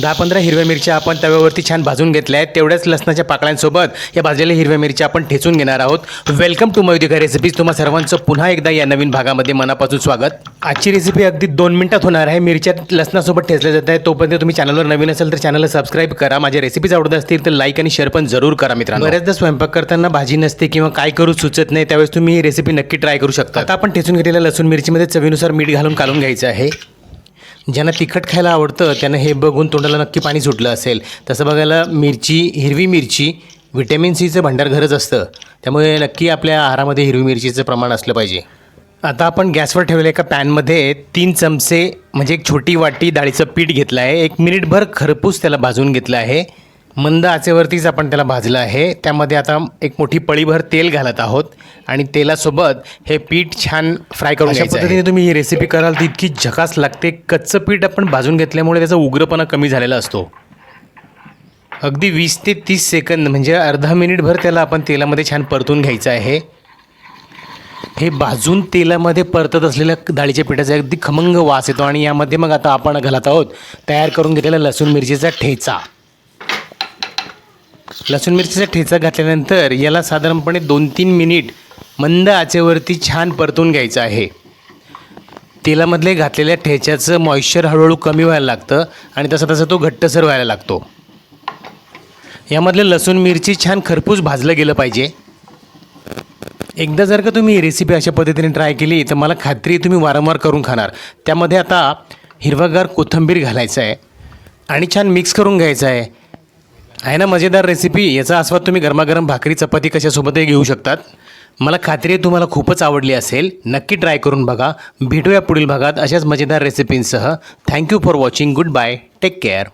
दहा पंधरा हिरव्या मिरच्या आपण तव्यावरती छान भाजून घेतल्या आहेत. तेवढ्याच लसणाच्या पाकळ्यांसोबत या भाजलेल्या हिरव्या मिरच्या आपण ठेचून घेणार आहोत. वेलकम टू मयुदिका रेसिपीज तुम्हा सर्वांचं पुन्हा एकदा या नवीन भागामध्ये मनापासून स्वागत. आजची रेसिपी अगदी दोन मिनिटात होणार आहे. मिरच्या लसणासोबत ठेचल्या जात आहे तोपर्यंत तुम्ही चॅनलवर नवीन असेल तर चॅनलला सबस्क्राईब करा. माझ्या रेसिपीज आवडत असतील तर लाईक आणि शेअर पण जरूर करा मित्रांनो. बऱ्याचदा स्वयंपाक करताना भाजी नसते किंवा काय करू सुचत नाही त्यावेळेस तुम्ही ही रेसिपी नक्की ट्राय करू शकता. आता आपण ठेचून घेतलेल्या लसूण मिरचीमध्ये चवीनुसार मीठ घालून काढून घ्यायचं आहे. ज्यांना तिखट खायला आवडतं त्यांना हे बघून तोंडाला नक्की पाणी सुटलं असेल. तसं बघायला मिरची हिरवी मिरची व्हिटॅमिन सीचं भंडारघरच असतं. त्यामुळे नक्की आपल्या आहारामध्ये हिरवी मिरचीचं प्रमाण असलं पाहिजे. आता आपण गॅसवर ठेवलेल्या एका पॅनमध्ये तीन चमचे म्हणजे एक छोटी वाटी डाळीचं पीठ घेतलं आहे. एक मिनिटभर खरपूस त्याला भाजून घेतलं आहे. मंद आचेवरतीच आपण त्याला भाजलं आहे. त्यामध्ये आता एक मोठी पळीभर तेल घालत आहोत. आणि तेलासोबत हे पीठ छान फ्राय करून अशा पद्धतीने तुम्ही ही रेसिपी कराल ती इतकी झकास लागते. कच्चं पीठ आपण भाजून घेतल्यामुळे त्याचा उग्रपणा कमी झालेला असतो. अगदी वीस ते तीस सेकंद म्हणजे अर्धा मिनिटभर त्याला आपण तेलामध्ये छान परतून घ्यायचं आहे. हे भाजून तेलामध्ये परतत असलेल्या डाळीच्या पिठाचा अगदी खमंग वास येतो. आणि यामध्ये मग आता आपण घालत आहोत तयार करून घेतलेला लसूण मिरचीचा ठेचा. लसूण मिरचीचा ठेचा घातल्यानंतर याला साधारणपणे दोन तीन मिनिट मंद आचेवरती छान परतून घ्यायचं आहे. तेलामधले घातलेल्या ठेच्याचं मॉइश्चर हळूहळू कमी व्हायला लागतं आणि तसा तसा तो घट्टसर व्हायला लागतो. यामधले लसूण मिरची छान खरपूस भाजलं गेलं पाहिजे. एकदा जर का तुम्ही ही रेसिपी अशा पद्धतीने ट्राय केली तर मला खात्री तुम्ही वारंवार करून खाणार. त्यामध्ये आता हिरवागार कोथिंबीर घालायचं आहे आणि छान मिक्स करून घ्यायचं आहे. आहे ना मजेदार रेसिपी याचा आस्वाद तुम्ही गरमागरम भाकरी चपाती कशासोबतही घेऊ शकतात. मला खात्री आहे तुम्हाला खूपच आवडली असेल. नक्की ट्राय करून बघा. भेटूया पुढील भागात अशाच मजेदार रेसिपींसह thank you for watching goodbye take care